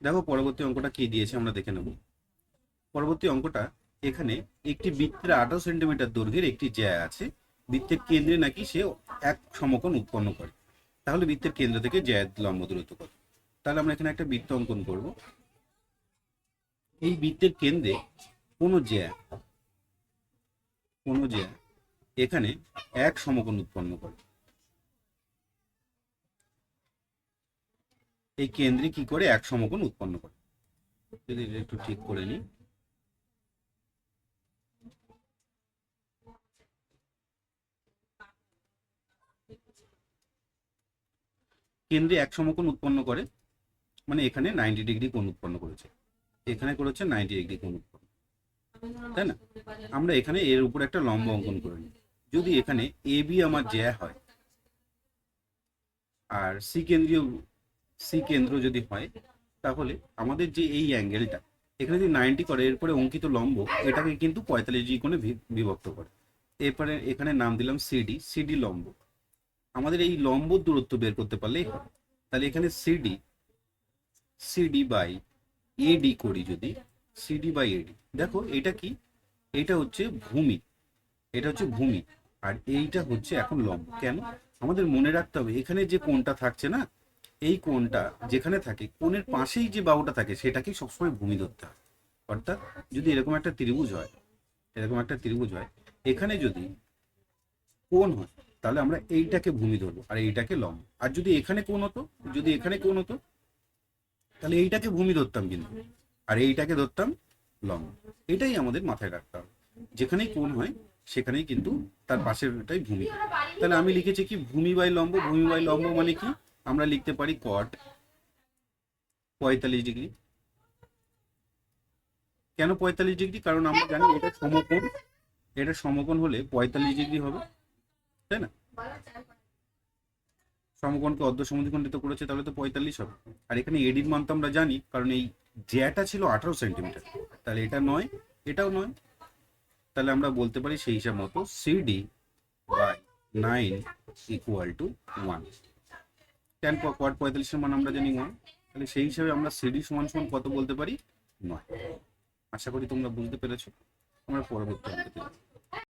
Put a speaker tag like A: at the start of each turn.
A: দেখো পরবর্তী অঙ্কটা কি দিয়েছে আমরা দেখে নেব। পরবর্তী অঙ্কটা, এখানে একটি বৃত্তের আঠারো সেন্টিমিটার দৈর্ঘ্যের একটি জ্যা আছে। বৃত্তের কেন্দ্রে নাকি সে এক সমকোণ উৎপন্ন করে। তাহলে বৃত্তের কেন্দ্র থেকে জ্যায়ের লম্ব দূরত্ব কত? তাহলে আমরা এখানে একটা বৃত্ত অঙ্কন করব। এই বৃত্তের কেন্দ্রে কোনো জ্যা কোনো জ্যা এখানে এক সমকোণ উৎপন্ন করে। এই কেন্দ্রে কি করে এক সমকোণ উৎপন্ন করে? যদি একটু ঠিক করে নিই। কেন্দ্রে এক সমকোণ উৎপন্ন করে মানে এখানে নাইনটি ডিগ্রি কোণ উৎপন্ন করেছে। এখানে করেছে নাইনটি ডিগ্রি কোণ উৎপন্ন। তাই না? আমরা এখানে এর উপর একটা লম্ব অঙ্কন করে নিই। যদি এখানে এ বি আমার জ্যা হয়, আর সি কেন্দ্রীয় সি কেন্দ্র যদি হয়, তাহলে আমাদের যে এই অ্যাঙ্গেলটা, এখানে যদি নাইনটি করে, এরপরে অঙ্কিত লম্ব, এটাকে কিন্তু পঁয়তাল্লিশ ডিগ্রি কোণে বিভক্ত করে। এরপরে এখানে নাম দিলাম সিডি সিডি লম্ব। আমাদের এই লম্ব দূরত্ব বের করতে পারলেই হবে। তাহলে এখানে সিডি সিডি বাই এডি করি যদি সিডি বাই এডি দেখো, এটা কি? এটা হচ্ছে ভূমি। এটা হচ্ছে ভূমি। আর এইটা হচ্ছে এখন লম্ব। কেন? আমাদের মনে রাখতে হবে, এখানে যে কোণটা থাকছে না এই কোণটা যেখানে থাকে, কোণের পাশেই যে বাহুটা থাকে, সেটাকেই সবসময় ভূমি ধরতে হয়। অর্থাৎ যদি এরকম একটা ত্রিভুজ হয়, এরকম একটা ত্রিভুজ হয়, এখানে যদি কোণ হয়, তাহলে আমরা এইটাকে ভূমি ধরবো আর এইটাকে লম্ব। আর যদি এখানে কোণ হতো, যদি এখানে কোণ হতো, তাহলে এইটাকে ভূমি ধরতাম কিন্তু, আর এইটাকে ধরতাম লম্ব। এটাই আমাদের মাথায় রাখতে হবে। যেখানেই কোণ হয়, সেখানেই কিন্তু তার পাশের ভূমি। তাহলে আমি লিখেছি কি, ভূমি বাই লম্ব, ভূমি বাই লম্ব মানে কি? আমরা লিখতে পারি কট পঁয়তাল্লিশ ডিগ্রি কেন পঁয়তাল্লিশ ডিগ্রি কারণ আমরা জানি এটা সমকোণ। এটা সমকোণ হলে পঁয়তাল্লিশ ডিগ্রি হবে, তাই না? সমকোণকে অর্ধ সমদ্বিখণ্ডিত করেছে, তাহলে তো পঁয়তাল্লিশ হবে। আর এখানে এডির মান তো আমরা জানি, কারণ এই জ্যাটা ছিল আঠারো সেন্টিমিটার তাহলে এটা নয়, এটাও নয়। তাহলে আমরা বলতে পারি সেই হিসাব মতো CD by nine equal to one ten quad পঁয়তাল্লিশের মান আমরা জানি ওয়ান তাহলে সেই হিসাবে আমরা সিডি সমান সমান কত বলতে পারি নয় আশা করি তোমরা বুঝতে পেরেছ আমরা পরবর্তী।